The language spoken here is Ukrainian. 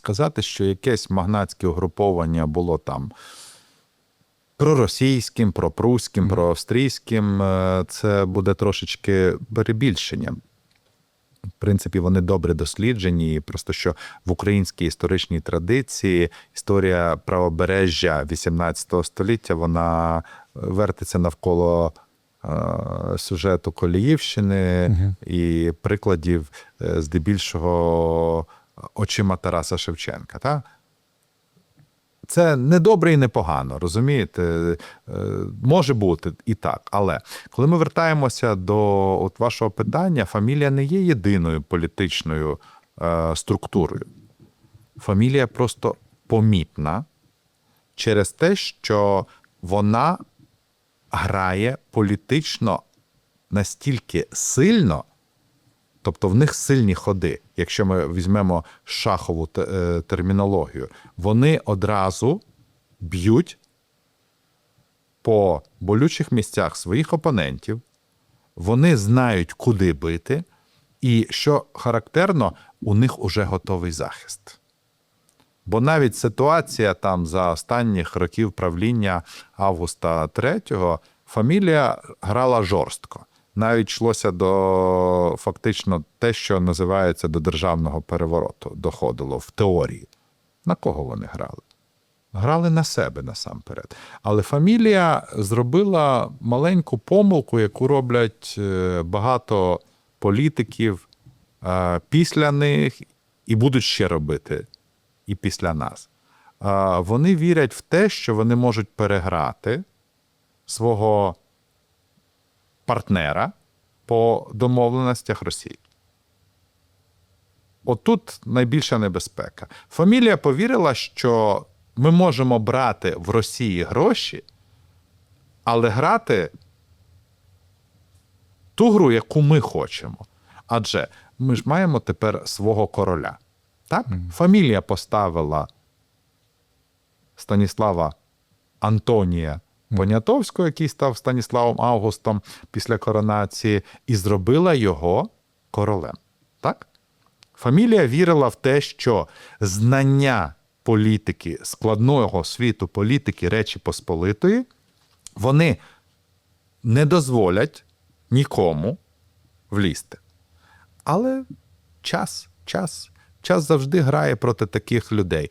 сказати, що якесь магнатське угруповання було там проросійським, пропруським, проавстрійським, е, це буде трошечки перебільшенням. В принципі, вони добре досліджені. Просто що в українській історичній традиції історія правобережжя XVIII століття вона вертиться навколо е, сюжету Коліївщини і прикладів, е, здебільшого, очима Тараса Шевченка. Та? Це не добре і не погано, розумієте? Е, Може бути і так. Але коли ми вертаємося до от вашого питання, фамілія не є єдиною політичною е, структурою. Фамілія просто помітна через те, що вона грає політично настільки сильно, Тобто в них сильні ходи. Якщо ми візьмемо шахову е, термінологію, вони одразу б'ють по болючих місцях своїх опонентів, вони знають, куди бити, і що характерно, у них уже готовий захист. Бо навіть ситуація там за останніх років правління Августа III, фамілія грала жорстко. Навіть йшлося до фактично те, що називається до державного перевороту, доходило в теорії. На кого вони грали? Грали на себе насамперед. Але фамілія зробила маленьку помилку, яку роблять е, багато політиків е, після них і будуть ще робити і після нас. Е, Вони вірять в те, що вони можуть переграти свого партнера по домовленостях Росії. Отут найбільша небезпека. Фамілія повірила, що ми можемо брати в Росії гроші, але грати ту гру, яку ми хочемо. Адже ми ж маємо тепер свого короля. Так? Фамілія поставила Станіслава Антонія Понятовського, який став Станіславом Августом після коронації, і зробила його королем. Так? Фамілія вірила в те, що знання політики, складного світу політики Речі Посполитої, вони не дозволять нікому влізти. Але час, час, час завжди грає проти таких людей.